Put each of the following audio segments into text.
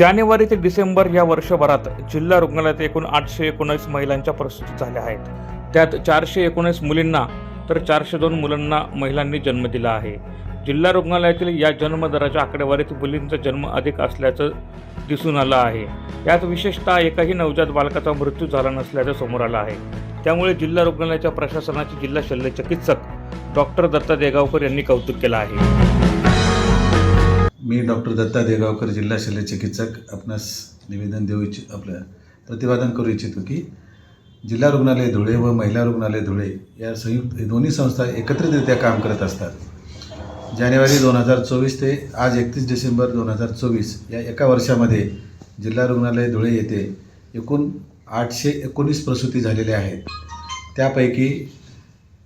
जानेवारी ते डिसेंबर या वर्षभरात जिल्हा रुग्णालयात एकूण आठशे एकोणीस महिलांच्या प्रसूती झाल्या आहेत. त्यात चारशे एकोणीस मुलींना तर चारशे दोन मुलांना महिलांनी जन्म दिला आहे. जिल्हा रुग्णालयातील या जन्मदराच्या आकडेवारीत मुलींचा जन्म अधिक असल्याचं दिसून आलं आहे. यात विशेषतः एकाही नवजात बालकाचा मृत्यू झाला नसल्याचं समोर आलं आहे. त्यामुळे जिल्हा रुग्णालयाच्या प्रशासनाचे जिल्हा शल्य चिकित्सक डॉक्टर दत्ता देगावकर यांनी कौतुक केलं आहे. मी डॉक्टर दत्ता देगावकर जिल्हा शल्य चिकित्सक. आपणास निवेदन देऊ इच्छि आपलं प्रतिपादन करू इच्छितो की जिल्हा रुग्णालय धुळे व महिला रुग्णालय धुळे या संयुक्त दोन्ही संस्था एकत्रितरित्या काम करत असतात. जानेवारी दोन हजार चोवीस ते आज एकतीस डिसेंबर दोन हजार चोवीस या एका वर्षामध्ये जिल्हा रुग्णालय धुळे येथे एकूण आठशे एकोणीस प्रसूती झालेल्या आहेत. त्यापैकी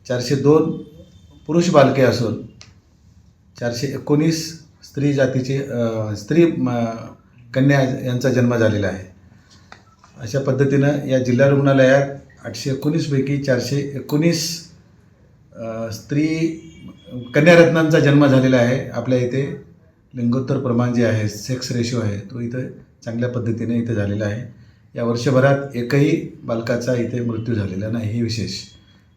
चारशे दोन पुरुष बालके असून चारशे एकोणीस स्त्री जातीचे स्त्री म, कन्या यांचा जन्म झालेला आहे. अशा पद्धतीनं या जिल्हा रुग्णालयात आठशे एकोणीसपैकी चारशे एकोणीस स्त्री कन्यारत्नांचा जन्म झालेला आहे. आपल्या इथे लिंगोत्तर प्रमाण जे आहे सेक्स रेशो आहे तो इथं चांगल्या पद्धतीने इथे झालेला आहे. या वर्षभरात एकही बालकाचा इथे मृत्यू झालेला नाही हे विशेष.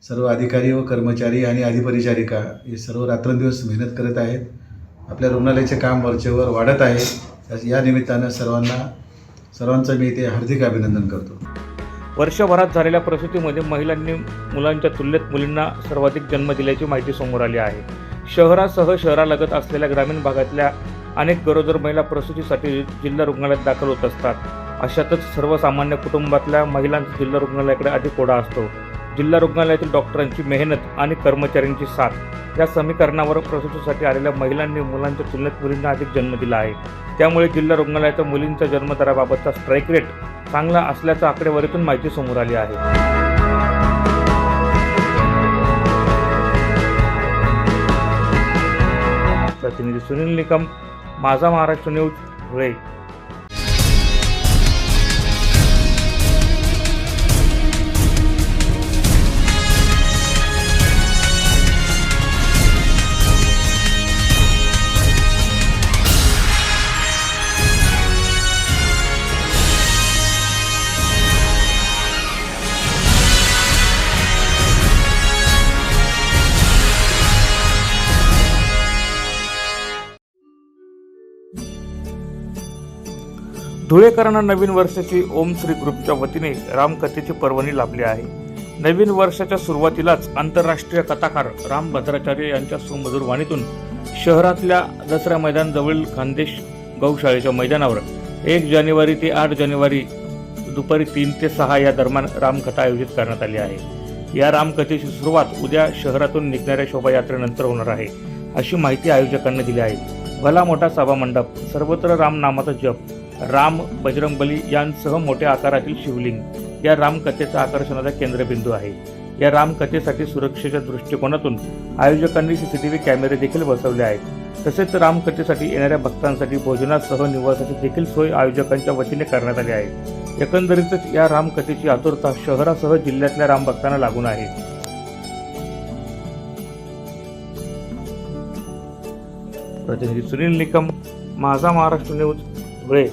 सर्व अधिकारी व कर्मचारी आणि अधिपरिचारिका हे सर्व रात्रंदिवस मेहनत करत आहेत. आपल्या रुग्णालयाचे काम वरचेवर वाढत आहे. या निमित्तानं सर्वांना सर्वांचं मी इथे हार्दिक अभिनंदन करतो. वर्षभरात झालेल्या प्रसूतीमध्ये महिलांनी मुलांच्या तुलनेत मुलींना सर्वाधिक जन्म दिल्याची माहिती समोर आली आहे. शहरासह शहरालगत असलेल्या ग्रामीण भागातल्या अनेक गरोदर महिला प्रसूतीसाठी जिल्हा रुग्णालयात दाखल होत असतात. अशातच सर्वसामान्य कुटुंबातल्या महिलांचा जिल्हा रुग्णालयाकडे अधिक ओढा असतो. जिल्हा रुग्णालयातील डॉक्टरांची मेहनत आणि कर्मचाऱ्यांची साथ. या समीकरणावर प्रसूतीसाठी आलेल्या महिलांनी मुलांच्या तुलनेत मुलींना अधिक जन्म दिला आहे. त्यामुळे जिल्हा रुग्णालयाच्या मुलींच्या जन्मदराबाबतचा स्ट्राईक रेट चांगला असल्याचं आकडेवारीतून माहिती समोर आली आहे. प्रतिनिधी सुनील निकम माझा महाराष्ट्र न्यूज धुळे. धुळेकरांना नवीन वर्षाची ओम श्री ग्रुपच्या वतीने रामकथेची पर्वणी लाभली आहे. नवीन वर्षाच्या सुरुवातीलाच आंतरराष्ट्रीय कथाकार राम भद्राचार्य यांच्या सुमधुर वाणीतून शहरातल्या दसरा मैदानजवळील खानदेश गौशाळेच्या मैदानावर एक जानेवारी ते आठ जानेवारी दुपारी तीन ते सहा या दरम्यान रामकथा आयोजित करण्यात आली आहे. या रामकथेची सुरुवात उद्या शहरातून निघणाऱ्या शोभायात्रेनंतर होणार आहे अशी माहिती आयोजकांनी दिली आहे. भला मोठा सभा मंडप सर्वत्र रामनामाचा जप राम बजरंगबली यांसह मोठ्या आकारातील शिवलिंग. या रामकथेचा आकर्षणाचा केंद्रबिंदू आहे. या रामकथेसाठी सुरक्षेच्या दृष्टिकोनातून आयोजकांनी सीसीटीव्ही कॅमेरे देखील बसवले आहेत. तसेच रामकथेसाठी येणाऱ्या भक्तांसाठी भोजनासह निवासाची देखील सोय आयोजकांच्या वतीने करण्यात आली आहे. एकंदरीतच या रामकथेची आतुरता शहरासह जिल्ह्यातल्या रामभक्तांना लागून आहे. प्रतिनिधी सुनील निकम माझा महाराष्ट्र न्यूज धुळे.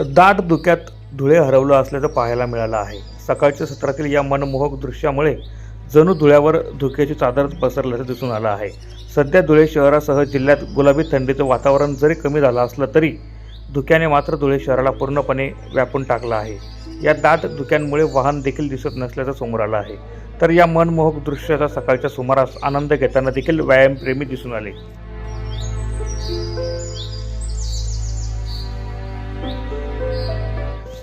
दाट धुक्यात धुळे हरवलं असल्याचं पाहायला मिळालं आहे. सकाळच्या सत्रातील या मनमोहक दृश्यामुळे जणू धुळ्यावर धुक्याची चादर पसरल्याचं दिसून आलं आहे. सध्या धुळे शहरासह जिल्ह्यात गुलाबी थंडीचं वातावरण जरी कमी झालं असलं तरी धुक्याने मात्र धुळे शहराला पूर्णपणे व्यापून टाकलं आहे. या दाट धुक्यांमुळे वाहन देखील दिसत नसल्याचं समोर आलं आहे. तर या मनमोहक दृश्याचा सकाळच्या सुमारास आनंद घेताना देखील व्यायामप्रेमी दिसून आले.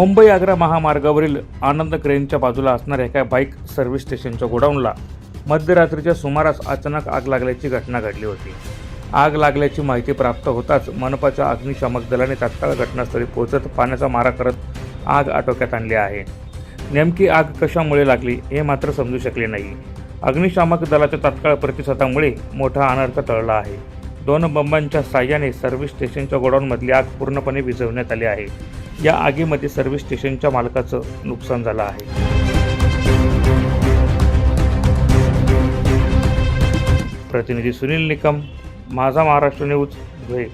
मुंबई आग्रा महामार्गावरील आनंद क्रेनच्या बाजूला असणाऱ्या एका बाईक सर्व्हिस स्टेशनच्या गोडाऊनला मध्यरात्रीच्या सुमारास अचानक आग लागल्याची घटना घडली होती. आग लागल्याची माहिती प्राप्त होताच मनपाच्या अग्निशामक दलाने तात्काळ घटनास्थळी पोहोचत पाण्याचा मारा करत आग आटोक्यात आणली आहे. नेमकी आग कशामुळे लागली हे मात्र समजू शकले नाही. अग्निशामक दलाच्या तात्काळ प्रतिसादामुळे मोठा अनर्थ टळला आहे. दोन बंबांच्या साह्याने सर्व्हिस स्टेशनच्या गोडाऊनमधली आग पूर्णपणे विझवण्यात आली आहे. या आगीमध्ये सर्व्हिस स्टेशनच्या मालकाचं नुकसान झालं आहे. प्रतिनिधी सुनील निकम माझा महाराष्ट्र न्यूज धुळे.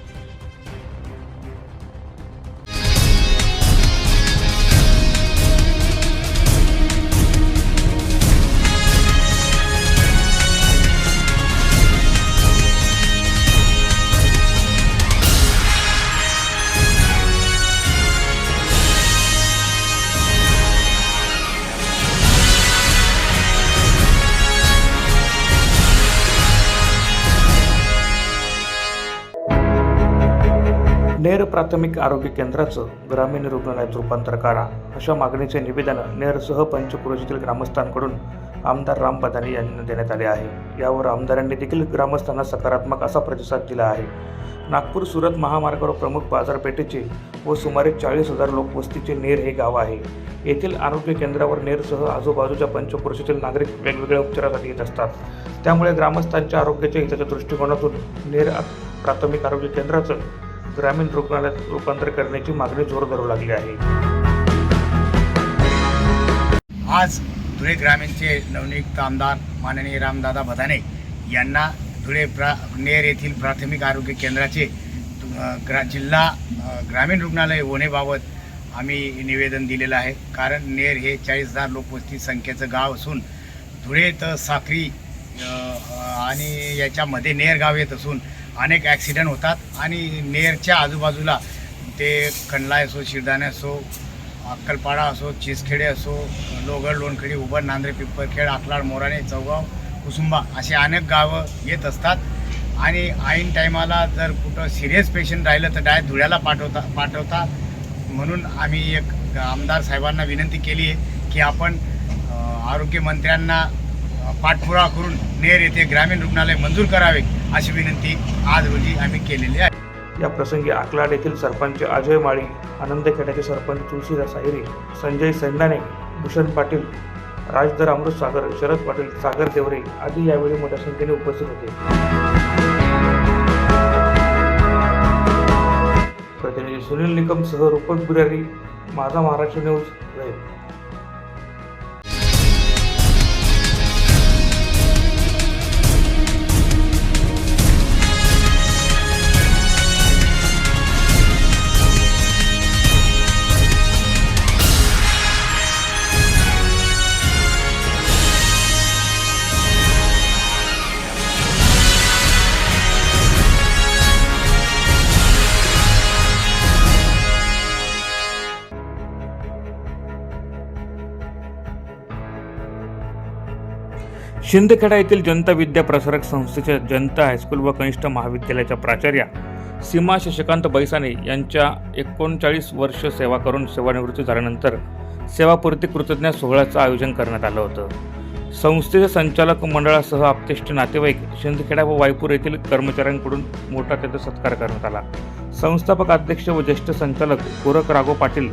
नेर प्राथमिक आरोग्य केंद्राचं ग्रामीण रुग्णालयात रूपांतर करा अशा मागणीचे निवेदन नेरसह पंचक्रोशीतील ग्रामस्थांकडून आमदार राम बदानी यांना देण्यात आले आहे. यावर आमदारांनी देखील ग्रामस्थांना सकारात्मक असा प्रतिसाद दिला आहे. नागपूर सुरत महामार्गावर प्रमुख बाजारपेठेचे व सुमारे चाळीस हजार लोकवस्तीचे नेर हे गाव आहे. येथील आरोग्य केंद्रावर नेरसह आजूबाजूच्या पंचक्रोशीतील नागरिक वेगवेगळ्या उपचारासाठी येत असतात. त्यामुळे ग्रामस्थांच्या आरोग्याच्या हिताच्या दृष्टिकोनातून नेर प्राथमिक आरोग्य केंद्राचं ग्रामीण रुग्णालयात रूपांतर करण्याची मागणी जोर धरू लागली आहे. आज धुळे ग्रामीणचे नवनियुक्त आमदार माननीय रामदादा भदाने यांना धुळे प्रा नेर येथील प्राथमिक आरोग्य केंद्राचे ग्रा जिल्हा ग्रामीण रुग्णालय होण्याबाबत आम्ही निवेदन दिलेलं आहे. कारण नेर हे चाळीस हजार लोकवस्ती संख्येचं गाव असून धुळे तर साखरी आणि याच्यामध्ये नेर गाव येत असून अनेक ॲक्सिडेंट होतात आणि नेरच्या आजूबाजूला ते खंडला असो शिरदाणे असो अक्कलपाडा असो चिसखेडे असो लोगड लोणखेडी उबर नांद्रे पिंपरखेड आकलाड मोराणे चौगाव कुसुंबा असे अनेक गावं येत असतात. आणि ऐन टायमाला जर कुठं सिरियस पेशंट राहिलं तर डायरेक्ट धुळ्याला पाठवता पाठवता. म्हणून आम्ही एक आमदार साहेबांना विनंती केली आहे की आपण आरोग्यमंत्र्यांना पाठपुरावा करून नेर येथे ग्रामीण रुग्णालय मंजूर करावे अशी विनंती आज रोजी आम्ही केलेली आहे. या प्रसंगी आकलाड येथील सरपंच अजय माळी आनंद खेड्याचे सरपंच तुळशीदास साहिरे संजय सैंदाने भूषण पाटील राजदर अमृत सागर शरद पाटील सागर देवरे आदी यावेळी मोठ्या संख्येने उपस्थित होते. प्रतिनिधी सुनील निकम सह रूपक बुरारी माझा महाराष्ट्र न्यूज शिंदखेडा येथील जनता विद्या प्रसारक संस्थेच्या जनता हायस्कूल व कनिष्ठ महाविद्यालयाच्या प्राचार्या सीमा शशिकांत बैसाने यांच्या एकोणचाळीस वर्ष सेवा करून सेवानिवृत्ती झाल्यानंतर सेवापूर्ती कृतज्ञ सोहळ्याचं आयोजन करण्यात आलं होतं. संस्थेच्या संचालक मंडळासह आपतेष्ट नातेवाईक शिंदखेडा व वायपूर येथील कर्मचाऱ्यांकडून मोठा त्याचा सत्कार करण्यात आला. संस्थापक अध्यक्ष व ज्येष्ठ संचालक गोरख राघव पाटील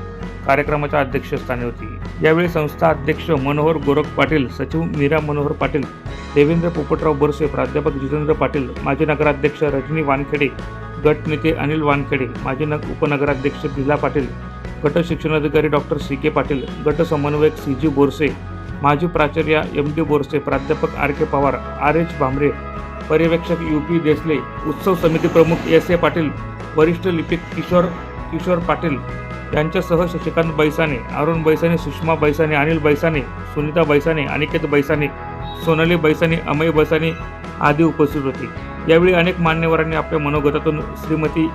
कार्यक्रमाच्या अध्यक्षस्थानी होती. यावेळी संस्था अध्यक्ष मनोहर गोरख पाटील सचिव मीरा मनोहर पाटील देवेंद्र पोपटराव बोरसे प्राध्यापक जितेंद्र पाटील माजी नगराध्यक्ष रजनी वानखेडे गट नेते अनिल वानखेडे माजी नग उपनगराध्यक्ष दिला पाटील गट शिक्षणाधिकारी डॉक्टर सी के पाटील गट समन्वयक सी जी बोरसे माजी प्राचार्य एम डी बोरसे प्राध्यापक R K Pawar R H Bhambre पर्यवेक्षक यू पी देसले उत्सव समिती प्रमुख एस ए पाटील वरिष्ठ लिपिक किशोर किशोर पाटील त्यांच्यासह शशिकांत बैसाने अरुण बैसाने सुषमा बैसाने अनिल बैसाने सुनीता बैसाने अनिकेत बैसाने सोनाली बैसाने अमय बैसाने आदी उपस्थित होते. यावेळी अनेक मान्यवरांनी आपल्या मनोगतातून श्रीमती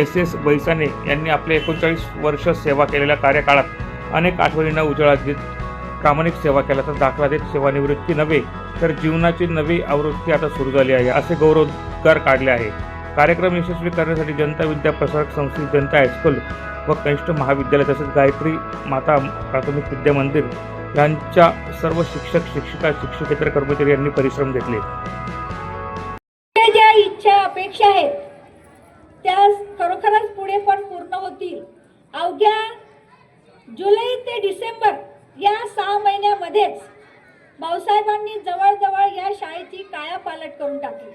एस एस बैसाने यांनी आपल्या एकोणचाळीस वर्ष सेवा केलेल्या कार्यकाळात अनेक आठवणींना उजाळा देत प्रामाणिक सेवा केल्याचा दाखला देत सेवानिवृत्ती नव्हे तर जीवनाची नवी आवृत्ती आता सुरू झाली आहे असे गौरवोद्गार काढले आहे. कार्यक्रम यशस्वी करण्यासाठी जनता विद्या प्रसारक संस्थेत जनता हायस्कूल व कनिष्ठ महाविद्यालय तसेच गायत्री माता प्राथमिक विद्या मंदिर यांच्या सर्व शिक्षक शिक्षिका शिक्षकेतर कर्मचारी यांनी परिश्रम घेतले. ज्या इच्छा अपेक्षा आहेत त्या खरोखरच पुढे पण पूर्ण होतील. अवघ्या जुलै ते डिसेंबर या सहा महिन्यामध्येच भाऊसाहेबांनी जवळजवळ या शाळेची कायापालट करून टाकली.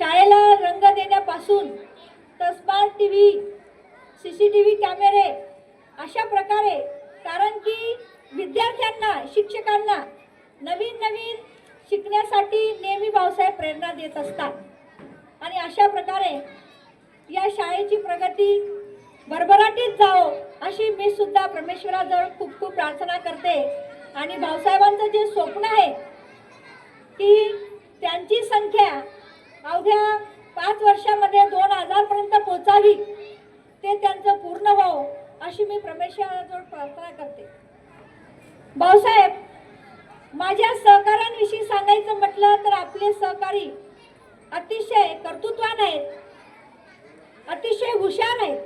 शाळेला रंग देण्यापासून तस्मार T V C C T V कॅमेरे अशा प्रकारे कारण की विद्यार्थ्यांना शिक्षकांना नवीन नवीन शिकण्यासाठी नेहमी भाऊसाहेब प्रेरणा देत असतात. आणि अशा प्रकारे या शाळेची प्रगती भरभराटीत जाओ अशी मी सुद्धा परमेश्वराजवळ खूप खूप प्रार्थना करते. आणि भाऊसाहेबांचं जे स्वप्न आहे की त्यांची संख्या अवघ्या पाच वर्षामध्ये दोन हजारपर्यंत पोचावी ते त्यांचं पूर्ण व्हावं अशी मी परमेश्वराजवळ प्रार्थना करते. भाऊसाहेब माझ्या सहकाऱ्यांविषयी सांगायचं म्हटलं तर आपले सहकारी अतिशय कर्तृत्वान आहेत अतिशय हुशार आहेत.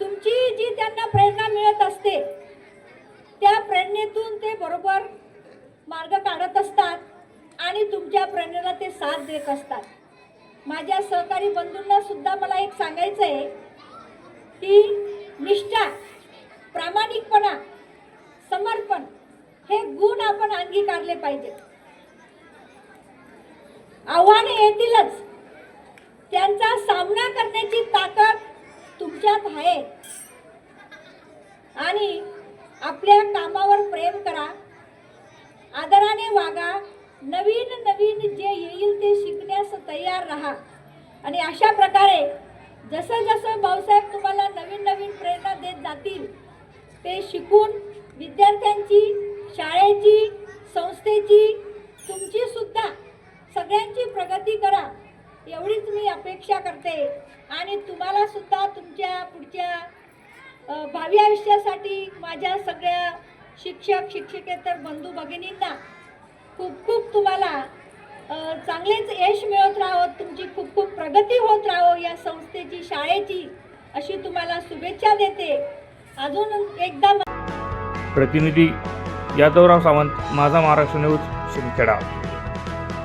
तुमची जी त्यांना प्रेरणा मिळत असते त्या प्रेरणेतून ते बरोबर मार्ग काढत असतात. तुमच्या प्रेरणेला ते साथ देत असतात. माझ्या सहकारी बंधूंना सुद्धा मला एक सांगायचं आहे की निष्ठा प्रामाणिकपणा समर्पण हे गुण आपण अंगीकारले पाहिजेत. आव्हाने येतीलच. त्यांचा सामना करण्याची ताकद तुमच्यात आहे. आणि आपल्या कामावर प्रेम करा आदराने वागा नवीन नवीन जे येईल ते शिकण्यास तयार राहा. आणि अशा प्रकारे जसं जसं भाऊसाहेब तुम्हाला नवीन नवीन प्रेरणा देत जातील ते शिकून विद्यार्थ्यांची शाळेची संस्थेची तुमची सुद्धा सगळ्यांची प्रगती करा एवढीच मी अपेक्षा करते. आणि तुम्हाला सुद्धा तुमच्या पुढच्या भावी आयुष्यासाठी माझ्या सगळ्या शिक्षक शिक्षकेतर बंधू भगिनींना खूप खूप तुम्हाला चांगलेच यश मिळत राहो तुमची खूप खूप प्रगती होत राहो या संस्थेची शाळेची अशी तुम्हाला शुभेच्छा देते. अजून एकदा प्रतिनिधी यादवराव सावंत माझा महाराष्ट्र न्यूज शिंदखेडा.